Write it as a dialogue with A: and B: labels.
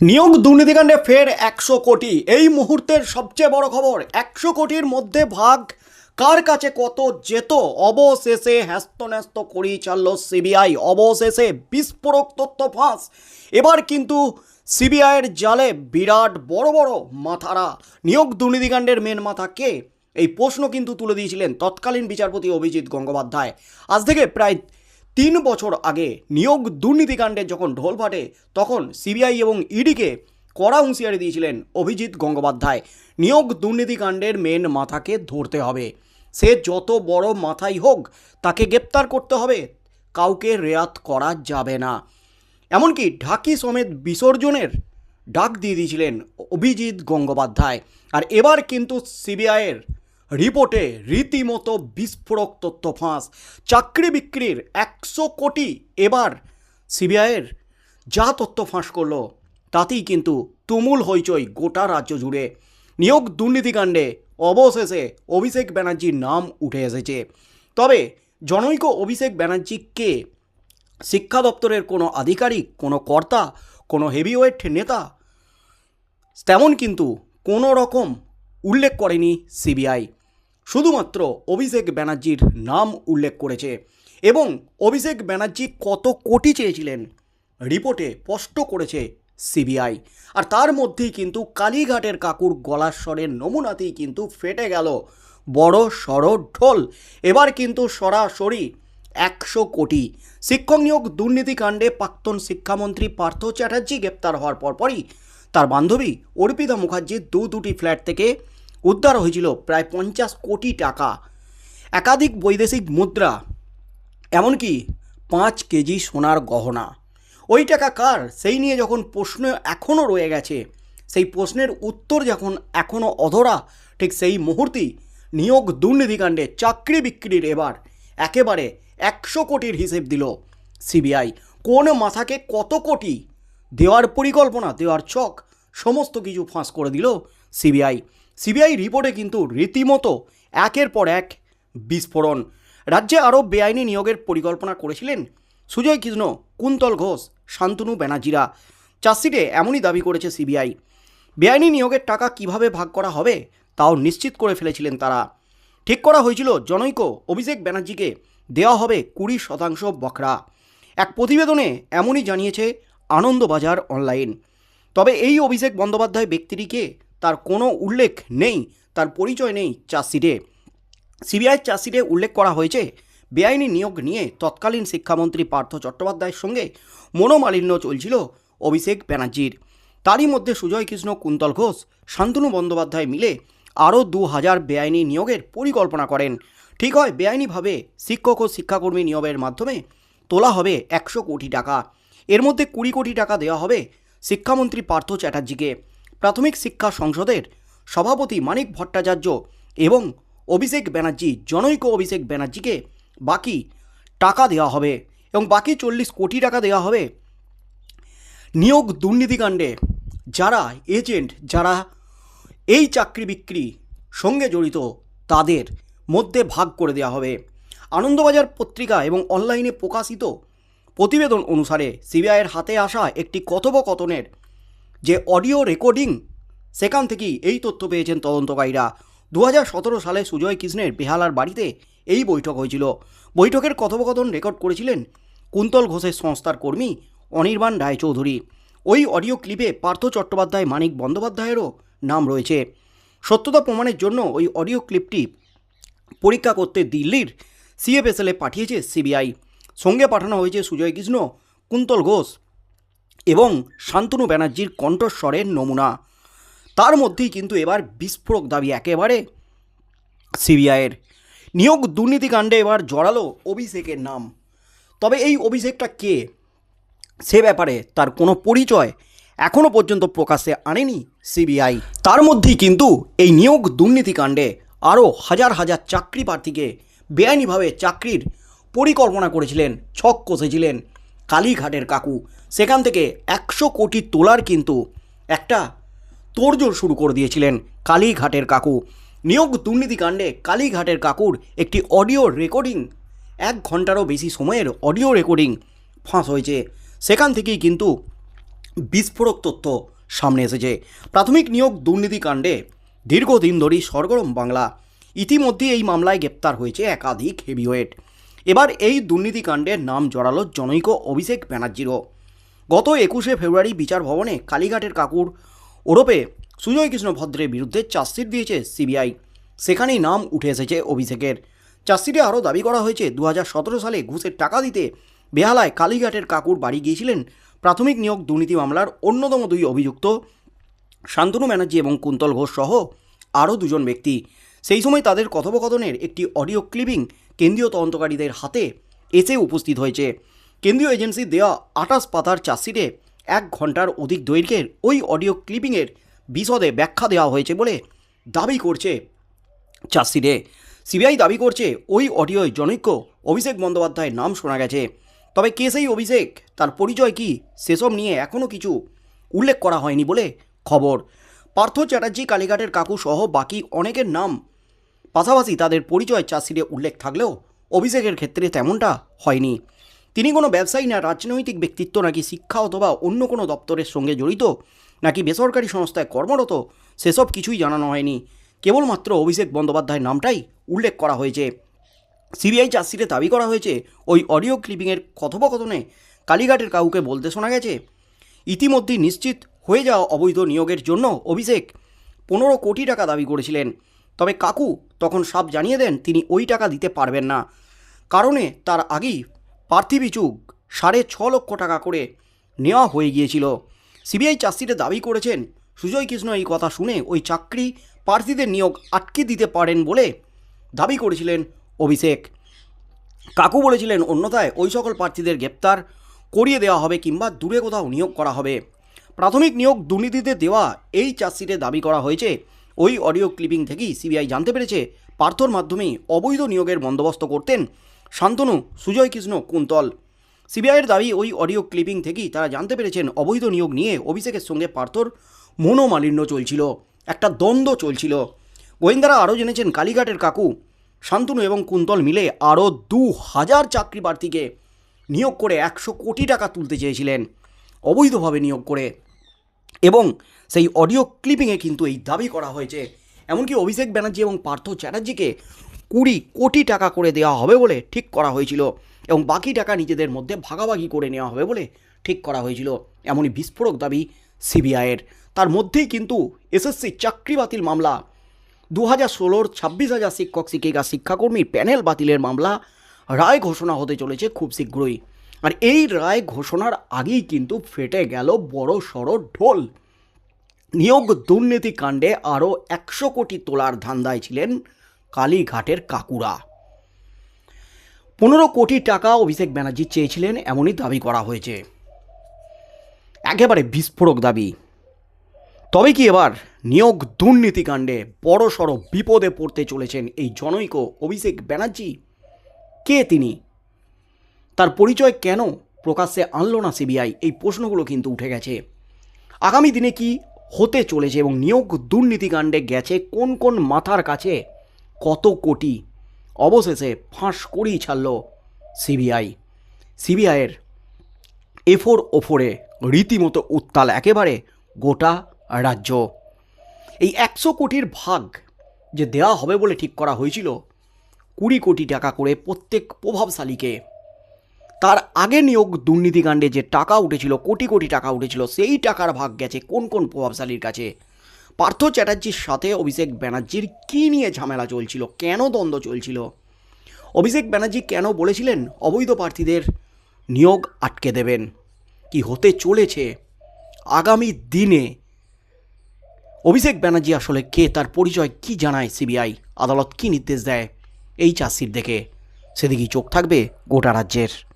A: নিয়োগ দুর্নীতিকাণ্ডে ফের একশো কোটি। এই মুহূর্তের সবচেয়ে বড় খবর, একশো কোটির মধ্যে ভাগ কার কাছে কত যেত? অবশেষে হ্যাস্তন্যস্ত করেই চালল সিবিআই। অবশেষে বিস্ফোরক তথ্য ফাঁস। এবার কিন্তু সিবিআইয়ের জালে বিরাট বড় বড় মাথারা। নিয়োগ দুর্নীতিকাণ্ডের মেন মাথা কে এই প্রশ্ন কিন্তু তুলে দিয়েছিলেন তৎকালীন বিচারপতি অভিজিৎ গঙ্গোপাধ্যায়। আজ থেকে প্রায় তিন বছর আগে নিয়োগ দুর্নীতিকাণ্ডে যখন ঢোল ফাটে, তখন সিবিআই এবং ইডিকে কড়া হুঁশিয়ারি দিয়েছিলেন অভিজিৎ গঙ্গোপাধ্যায়। নিয়োগ দুর্নীতিকাণ্ডের মেন মাথাকে ধরতে হবে। সে যত বড় মাথাই হোক, তাকে গ্রেপ্তার করতে হবে। কাউকে রেয়াত করা যাবে না। এমনকি ঢাকি সমেত বিসর্জনের ডাক দিয়ে দিয়েছিলেন অভিজিৎ গঙ্গোপাধ্যায়। আর এবার কিন্তু সিবিআইয়ের রিপোর্টে রীতিমতো বিস্ফোরক তথ্য ফাঁস। চাকরি বিক্রির একশো কোটি এবার সিবিআইয়ের যা তথ্য ফাঁস করল, তাতেই কিন্তু তুমুল হইচই গোটা রাজ্য জুড়ে। নিয়োগ দুর্নীতিকাণ্ডে অবশেষে অভিষেক ব্যানার্জির নাম উঠে এসেছে। তবে জনৈক অভিষেক ব্যানার্জি কে? শিক্ষা দপ্তরের কোনো আধিকারিক, কোনো কর্তা, কোনো হেভিওয়েট নেতা? তেমন কিন্তু কোনো রকম উল্লেখ করেনি সিবিআই। শুধুমাত্র অভিষেক ব্যানার্জির নাম উল্লেখ করেছে এবং অভিষেক ব্যানার্জি কত কোটি চেয়েছিলেন রিপোর্টে স্পষ্ট করেছে সিবিআই। আর তার মধ্যেই কিন্তু কালীঘাটের কাকুর গলার স্বরের নমুনাতেই কিন্তু ফেটে গেল বড় সড় ঢোল। এবার কিন্তু সরাসরি একশো কোটি। শিক্ষক নিয়োগ দুর্নীতিকাণ্ডে প্রাক্তন শিক্ষামন্ত্রী পার্থ চ্যাটার্জি গ্রেপ্তার হওয়ার পরপরই তার বান্ধবী অর্পিতা মুখার্জির দু দুটি ফ্ল্যাট থেকে উদ্ধার হয়েছিল প্রায় পঞ্চাশ কোটি টাকা। একাধিক বৈদেশিক মুদ্রা, এমনকি পাঁচ কেজি সোনার গহনা। ওই টাকা কার? সেই নিয়ে যখন প্রশ্ন এখনও রয়ে গেছে, সেই প্রশ্নের উত্তর যখন এখনও অধরা, ঠিক সেই মুহূর্তেই নিয়োগ দুর্নীতিকাণ্ডে চাকরি বিক্রির এবার একেবারে একশো কোটির হিসেব দিল সিবিআই। কোন মাথাকে কত কোটি দেওয়ার পরিকল্পনা, দেওয়ার ছক, সমস্ত কিছু ফাঁস করে দিল সিবিআই। সিবিআই রিপোর্টে কিন্তু রীতিমতো একের পর এক বিস্ফোরণ। রাজ্যে আরও বেআইনি নিয়োগের পরিকল্পনা করেছিলেন সুজয় কৃষ্ণ, কুন্তল ঘোষ, শান্তনু ব্যানার্জিরা। চার্জশিটে এমনই দাবি করেছে সিবিআই। বেআইনি নিয়োগের টাকা কীভাবে ভাগ করা হবে তাও নিশ্চিত করে ফেলেছিলেন তারা। ঠিক করা হয়েছিল, জনৈক অভিষেক ব্যানার্জিকে দেওয়া হবে কুড়ি শতাংশ বকরা এক প্রতিবেদনে এমনই জানিয়েছে আনন্দবাজার অনলাইন। তবে এই অভিষেক বন্দ্যোপাধ্যায় ব্যক্তিটিকে তার কোনো উল্লেখ নেই, তার পরিচয় নেই চার্জশিটে সিবিআই চার্জশিটে উল্লেখ করা হয়েছে, বেআইনি নিয়োগ নিয়ে তৎকালীন শিক্ষামন্ত্রী পার্থ চট্টোপাধ্যায়ের সঙ্গে মনোমালিন্য চলছিল অভিষেক ব্যানার্জির। তারই মধ্যে সুজয় কৃষ্ণ, কুন্তল ঘোষ, শান্তনু বন্দ্যোপাধ্যায় মিলে আরও দু হাজার বেআইনি নিয়োগের পরিকল্পনা করেন। ঠিক হয়, বেআইনিভাবে শিক্ষক ও শিক্ষাকর্মী নিয়োগের মাধ্যমে তোলা হবে একশো কোটি টাকা। এর মধ্যে কুড়ি কোটি টাকা দেওয়া হবে শিক্ষামন্ত্রী পার্থ চ্যাটার্জিকে। প্রাথমিক শিক্ষা সংসদের সভাপতি মানিক ভট্টাচার্য এবং অভিষেক ব্যানার্জি, জনৈক অভিষেক ব্যানার্জিকে বাকি টাকা দেওয়া হবে এবং বাকি চল্লিশ কোটি টাকা দেওয়া হবে নিয়োগ দুর্নীতিকাণ্ডে যারা এজেন্ট যারা এই চাকরি বিক্রি সঙ্গে জড়িত, তাদের মধ্যে ভাগ করে দেওয়া হবে। আনন্দবাজার পত্রিকা এবং অনলাইনে প্রকাশিত প্রতিবেদন অনুসারে সিবিআইয়ের হাতে আসা একটি কথোপকথনের যে অডিও রেকর্ডিং, সেখান থেকেই এই তথ্য পেয়েছেন তদন্তকারীরা। দু হাজার সতেরো সালে সুজয় কৃষ্ণের বেহালার বাড়িতে এই বৈঠক হয়েছিল। বৈঠকের কথোপকথন রেকর্ড করেছিলেন কুন্তল ঘোষের সংস্থার কর্মী অনির্বাণ রায়চৌধুরী। ওই অডিও ক্লিপে পার্থ চট্টোপাধ্যায়, মানিক বন্দ্যোপাধ্যায়েরও নাম রয়েছে। সত্যতা প্রমাণের জন্য ওই অডিও ক্লিপটি পরীক্ষা করতে দিল্লির সিএফএসএলে পাঠিয়েছে সিবিআই। সঙ্গে পাঠানো হয়েছে সুজয় কৃষ্ণ, কুন্তল ঘোষ। এবং শান্তনু ব্যানার্জির কণ্ঠস্বরের নমুনা। তার মধ্যেই কিন্তু এবার বিস্ফোরক দাবি একেবারে সিবিআইয়ের। নিয়োগ দুর্নীতিকাণ্ডে এবার জড়ালো অভিষেকের নাম। তবে এই অভিষেকটা কে? সে ব্যাপারে তার কোনো পরিচয় এখনও পর্যন্ত প্রকাশে আনেনি সিবিআই। তার মধ্যেই কিন্তু এই নিয়োগ দুর্নীতিকাণ্ডে আরও হাজার হাজার চাকরি প্রার্থীকে বেআইনিভাবে চাকরির পরিকল্পনা করেছিলেন, ছক কষেছিলেন। কালীঘাটের কাকু। সেখান থেকে একশো কোটি তোলার কিন্তু একটা তোড়জোড় শুরু করে দিয়েছিলেন কালীঘাটের কাকু। নিয়োগ দুর্নীতিকাণ্ডে কালীঘাটের কাকুর একটি অডিও রেকর্ডিং, এক ঘন্টারও বেশি সময়ের অডিও রেকর্ডিং ফাঁস হয়েছে। সেখান থেকেই কিন্তু বিস্ফোরক তথ্য সামনে এসেছে। প্রাথমিক নিয়োগ দুর্নীতিকাণ্ডে দীর্ঘদিন ধরেই সরগরম বাংলা। ইতিমধ্যে এই মামলায় গ্রেপ্তার হয়েছে একাধিক হেভিওয়েট। এবার এই দুর্নীতিকাণ্ডের নাম জড়ালো জনৈক অভিষেক ব্যানার্জিরও। গত একুশে ফেব্রুয়ারি বিচার ভবনে কালীঘাটের কাকুর ওরপে সুজয় কৃষ্ণ ভদ্রের বিরুদ্ধে চার্জশিট দিয়েছে সিবিআই। সেখানেই নাম উঠে এসেছে অভিষেকের। চার্জশিটে আরও দাবি করা হয়েছে দু হাজার সতেরো সালে ঘুষের টাকা দিতে বেহালায় কালীঘাটের কাকুর বাড়ি গিয়েছিলেন প্রাথমিক নিয়োগ দুর্নীতি মামলার অন্যতম দুই অভিযুক্ত শান্তনু ব্যানার্জি এবং কুন্তল ঘোষ সহ আরও দুজন ব্যক্তি। সেই সময় তাদের কথোপকথনের একটি অডিও ক্লিপিং কেন্দ্রীয় তদন্তকারীদের হাতে এসে উপস্থিত হয়েছে। কেন্দ্রীয় এজেন্সি দেওয়া আটাশ পাতার চার্জশিটে এক ঘণ্টার অধিক দৈর্ঘ্যের ওই অডিও ক্লিপিংয়ের বিশদে ব্যাখ্যা দেওয়া হয়েছে বলে দাবি করছে চার্জশিটে। সিবিআই দাবি করছে, ওই অডিওয় জনৈক্য অভিষেক বন্দ্যোপাধ্যায়ের নাম শোনা গেছে। তবে কে সেই অভিষেক, তার পরিচয় কি, সেসব নিয়ে এখনও কিছু উল্লেখ করা হয়নি বলে খবর। পার্থ চ্যাটার্জি, কালীঘাটের কাকু সহ বাকি অনেকের নাম পাশাপাশি তাদের পরিচয় চার্জশিটে উল্লেখ থাকলেও অভিষেকের ক্ষেত্রে তেমনটা হয়নি। তিনি কোনো ব্যবসায়ী না, রাজনৈতিক ব্যক্তিত্ব নাকি শিক্ষা অথবা অন্য কোনো দপ্তরের সঙ্গে জড়িত, নাকি বেসরকারি সংস্থায় কর্মরত, সেসব কিছুই জানানো হয়নি। কেবলমাত্র অভিষেক বন্দ্যোপাধ্যায়ের নামটাই উল্লেখ করা হয়েছে। সিবিআই চার্জশিটে দাবি করা হয়েছে, ওই অডিও ক্লিপিংয়ের কথোপকথনে কালীঘাটের কাউকে বলতে শোনা গেছে, ইতিমধ্যেই নিশ্চিত হয়ে যাওয়া অবৈধ নিয়োগের জন্য অভিষেক পনেরো কোটি টাকা দাবি করেছিলেন। তবে কাকু, তখন সাপ জানিয়ে দেন তিনি ওই টাকা দিতে পারবেন না। কারণে তার আগেই পার্থিবিচুক সাড়ে ছ লক্ষ টাকা করে নেওয়া হয়ে গিয়েছিল। সিবিআই চার্জশিটে দাবি করেছেন, সুজয় কৃষ্ণ এই কথা শুনে ওই চাকরি প্রার্থীদের নিয়োগ আটকে দিতে পারেন বলে দাবি করেছিলেন অভিষেক। কাকু বলেছিলেন, অন্যথায় ওই সকল প্রার্থীদের গ্রেপ্তার করিয়ে দেওয়া হবে কিংবা দূরে কোথাও নিয়োগ করা হবে। প্রাথমিক নিয়োগ দুর্নীতিতে দেওয়া এই চার্জশিটে দাবি করা হয়েছে। ওই অডিও ক্লিপিং থেকেই সিবিআই জানতে পেরেছে পার্থর মাধ্যমেই অবৈধ নিয়োগের বন্দোবস্ত করতেন শান্তনু, সুজয় কৃষ্ণ, কুন্তল। সিবিআইয়ের দাবি, ওই অডিও ক্লিপিং থেকেই তারা জানতে পেরেছেন অবৈধ নিয়োগ নিয়ে অভিষেকের সঙ্গে পার্থর মনোমালিন্য চলছিল, একটা দ্বন্দ্ব চলছিল। গোয়েন্দারা আরও জেনেছেন কালীঘাটের কাকু, শান্তনু এবং কুন্তল মিলে আরও দু হাজার চাকরি প্রার্থীকে নিয়োগ করে একশো কোটি টাকা তুলতে চেয়েছিলেন, অবৈধভাবে নিয়োগ করে। এবং সেই অডিও ক্লিপিংয়ে কিন্তু এই দাবি করা হয়েছে। এমনকি অভিষেক ব্যানার্জি এবং পার্থ চ্যাটার্জিকে কুড়ি কোটি টাকা করে দেওয়া হবে বলে ঠিক করা হয়েছিল এবং বাকি টাকা নিজেদের মধ্যে ভাগাভাগি করে নেওয়া হবে বলে ঠিক করা হয়েছিল। এমনই বিস্ফোরক দাবি সিবিআইয়ের। তার মধ্যেই কিন্তু এসএসসি চাকরি বাতিল মামলা। দু হাজার ষোলোর ছাব্বিশ হাজার শিক্ষক, শিক্ষিকা শিক্ষাকর্মীর প্যানেল বাতিলের মামলা রায় ঘোষণা হতে চলেছে খুব শীঘ্রই। আর এই রায় ঘোষণার আগেই কিন্তু ফেটে গেল বড় সড়ো ঢোল। নিয়োগ দুর্নীতি কাণ্ডে আরও একশো কোটি তোলার ধান্দায় ছিলেন কালীঘাটের কাকুরা। পনেরো কোটি টাকা অভিষেক ব্যানার্জি চেয়েছিলেন, এমনই দাবি করা হয়েছে। একেবারে বিস্ফোরক দাবি। তবে কি এবার নিয়োগ দুর্নীতিকাণ্ডে বড় সড়ো বিপদে পড়তে চলেছেন এই জনৈক অভিষেক ব্যানার্জি? কে তিনি? তার পরিচয় কেন প্রকাশ্যে আনলো না সিবিআই? এই প্রশ্নগুলো কিন্তু উঠে গেছে। আগামী দিনে কি হতে চলেছে এবং নিয়োগ দুর্নীতিকাণ্ডে গেছে কোন কোন মাথার কাছে? কত কোটি? অবশেষে ফাঁস করেই ছাড়ল সিবিআই। সিবিআইয়ের এফোর ওফোরে রীতিমতো উত্তাল একেবারে গোটা রাজ্য। এই একশো কোটির ভাগ যে দেওয়া হবে বলে ঠিক করা হয়েছিল, কুড়ি কোটি টাকা করে প্রত্যেক প্রভাবশালীকে তার আগে নিয়োগ দুর্নীতিকাণ্ডে যে টাকা উঠেছিল, কোটি কোটি টাকা উঠেছিল, সেই টাকার ভাগ গেছে কোন কোন প্রভাবশালীর কাছে? পার্থ চ্যাটার্জির সাথে অভিষেক ব্যানার্জির কী নিয়ে ঝামেলা চলছিল? কেন দ্বন্দ্ব চলছিল? অভিষেক ব্যানার্জি কেন বলেছিলেন অবৈধ প্রার্থীদের নিয়োগ আটকে দেবেন? কি হতে চলেছে? আগামী দিনে অভিষেক ব্যানার্জি আসলে কে? তার পরিচয় কি জানায় সিবিআই? আদালত কি নির্দেশ দেয় এই চার্জশিট দেখে? সেদিকেই চোখ থাকবে গোটা রাজ্যের।